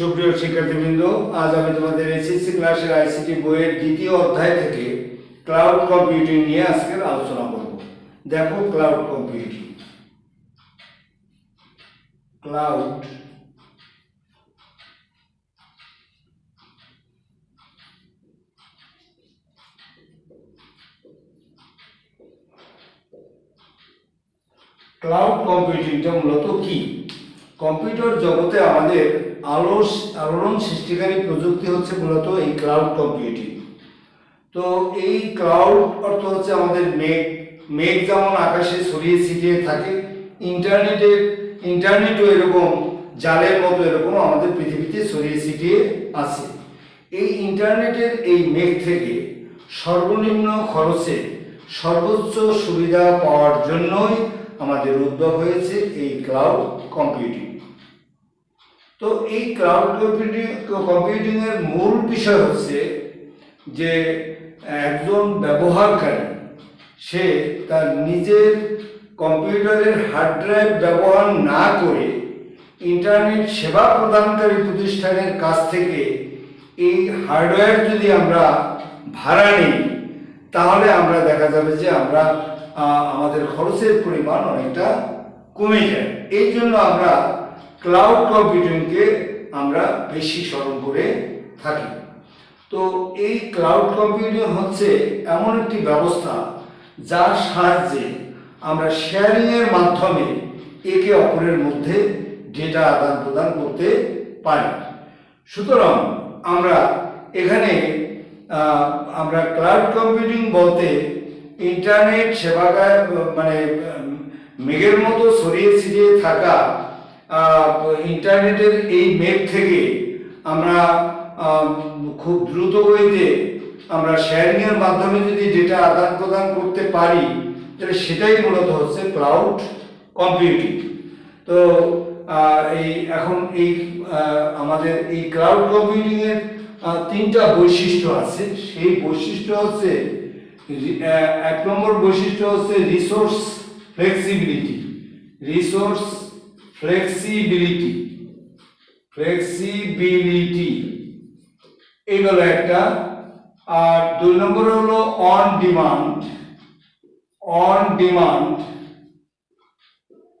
সুপ্রিয় শিক্ষার্থীবৃন্দ, আজ আমি তোমাদের এসএসসি ক্লাসের আইসিটি বইয়ের দ্বিতীয় অধ্যায় থেকে ক্লাউড কম্পিউটিং নিয়ে আজকের আলোচনা করব। দেখো ক্লাউড কম্পিউটিং ক্লাউড ক্লাউড কম্পিউটিংটা মূলত কি? কম্পিউটার জগতে আমাদের আলোস, আলোড়ন সৃষ্টিকারী প্রযুক্তি হচ্ছে মূলত এই ক্লাউড কম্পিউটিং তো এই ক্লাউড অর্থ হচ্ছে আমাদের মেঘ। মেঘ যেমন আকাশে ছড়িয়ে ছিটিয়ে থাকে ইন্টারনেটের ইন্টারনেটও এরকম, জালের মতো এরকম আমাদের পৃথিবীতে ছড়িয়ে ছিটিয়ে আছে। এই ইন্টারনেটের এই মেঘ থেকে সর্বনিম্ন খরচে সর্বোচ্চ সুবিধা পাওয়ার জন্যই আমাদের উদ্যোগ হয়েছে এই ক্লাউড কম্পিউটিং তো এই ক্লাউড কম্পিউটিং কম্পিউটিং এর মূল বিষয় হচ্ছে যে একজন ব্যবহারকারী, সে তার নিজের কম্পিউটারের হার্ড ড্রাইভ ব্যবহার না করে ইন্টারনেট সেবা প্রদানকারী প্রতিষ্ঠানের কাছ থেকে এই হার্ডওয়্যার যদি আমরা ভাড়া নিই, তাহলে আমরা দেখা যাবে যে আমরা আমাদের খরচের পরিমাণ অনেকটা কমে যায়। এই জন্য আমরা ক্লাউড কম্পিউটিংকে আমরা বেশি স্মরণ করে থাকি। তো এই ক্লাউড কম্পিউটিং হচ্ছে এমন একটি ব্যবস্থা যার সাহায্যে আমরা শেয়ারিং এর মাধ্যমে একে অপরের মধ্যে ডেটা আদান প্রদান করতে পারি। সুতরাং আমরা এখানে আমরা ক্লাউড কম্পিউটিং বলতে ইন্টারনেট সেবাকার মানে মেঘের মতো ছড়িয়ে ছিটিয়ে থাকা ইন্টারনেটের এই মেঘ থেকে আমরা খুব দ্রুত গতিতে আমরা শেয়ারিংয়ের মাধ্যমে যদি ডেটা আদান প্রদান করতে পারি তাহলে সেটাই মূলত হচ্ছে ক্লাউড কম্পিউটিং তো এই এখন এই আমাদের এই ক্লাউড কম্পিউটিং এর আহ, তিনটা বৈশিষ্ট্য আছে। সেই বৈশিষ্ট্য হচ্ছে এক নম্বর বৈশিষ্ট্য হচ্ছে resource flexibility resource flexibility flexibility এই একটা। আর দুই নম্বর হলো অন ডিমান্ড অন ডিমান্ড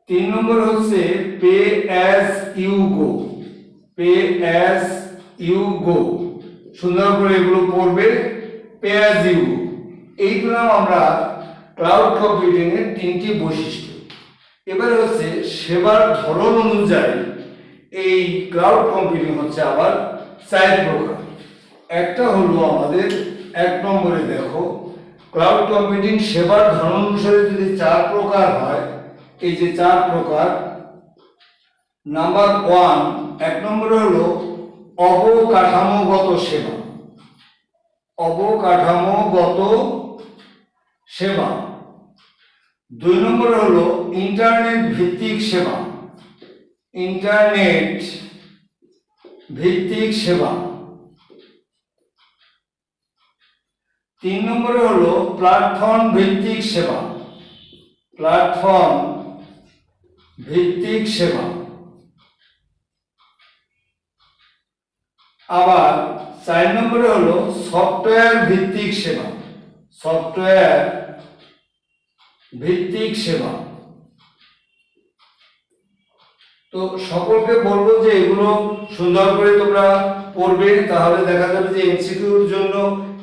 তিন নম্বর হচ্ছে pay as you go pay as you go সুন্দর করে এগুলো পড়বে। পে অ্যাজ ইউ গো এইগুলো আমরা ক্লাউড কম্পিউটিং এর তিনটি বৈশিষ্ট্য। এবারে হচ্ছে সেবার ধরন অনুযায়ী এই ক্লাউড কম্পিউটিং হচ্ছে আবার চার প্রকার একটা হলো আমাদের, এক নম্বরে দেখো ক্লাউড কম্পিউটিং সেবার ধরন অনুসারে যদি চার প্রকার হয়, এই যে চার প্রকার নাম্বার ওয়ান এক নম্বরে হলো অবকাঠামোগত সেবা। অবকাঠামোগত সেবা। দুই নম্বরে হলো ইন্টারনেট ভিত্তিক সেবা। ইন্টারনেট ভিত্তিক সেবা। তিন নম্বরে হলো প্ল্যাটফর্ম ভিত্তিক সেবা। প্ল্যাটফর্ম ভিত্তিক সেবা। আবার চার নম্বরে হলো সফটওয়্যার ভিত্তিক সেবা। সফটওয়্যার ভিত্তিক সেবা। তো সকলকে বলব যে এগুলো সুন্দর করে তোমরা পড়বে, তাহলে দেখা যাবে যে এমসিকিউর জন্য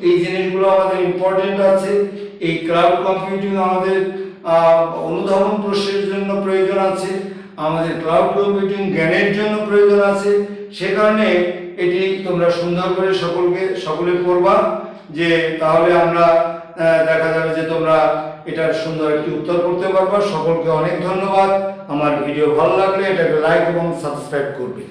এই জিনিসগুলো আমাদের ইম্পর্টেন্ট আছে। এই ক্লাউড কম্পিউটিং আমাদের অনুধাবন প্রশ্নের জন্য প্রয়োজন আছে, আমাদের ক্লাউড কম্পিউটিং জ্ঞানের জন্য প্রয়োজন আছে। সে কারণে এটি তোমরা সুন্দর করে সকলকে, সকলে পড়বা, যে তাহলে আমরা দেখা যাবে যে তোমরা এটার সুন্দর একটি উত্তর করতে পারবা। সকলকে অনেক ধন্যবাদ। আমার ভিডিও ভালো লাগলে এটাকে লাইক এবং সাবস্ক্রাইব করবে।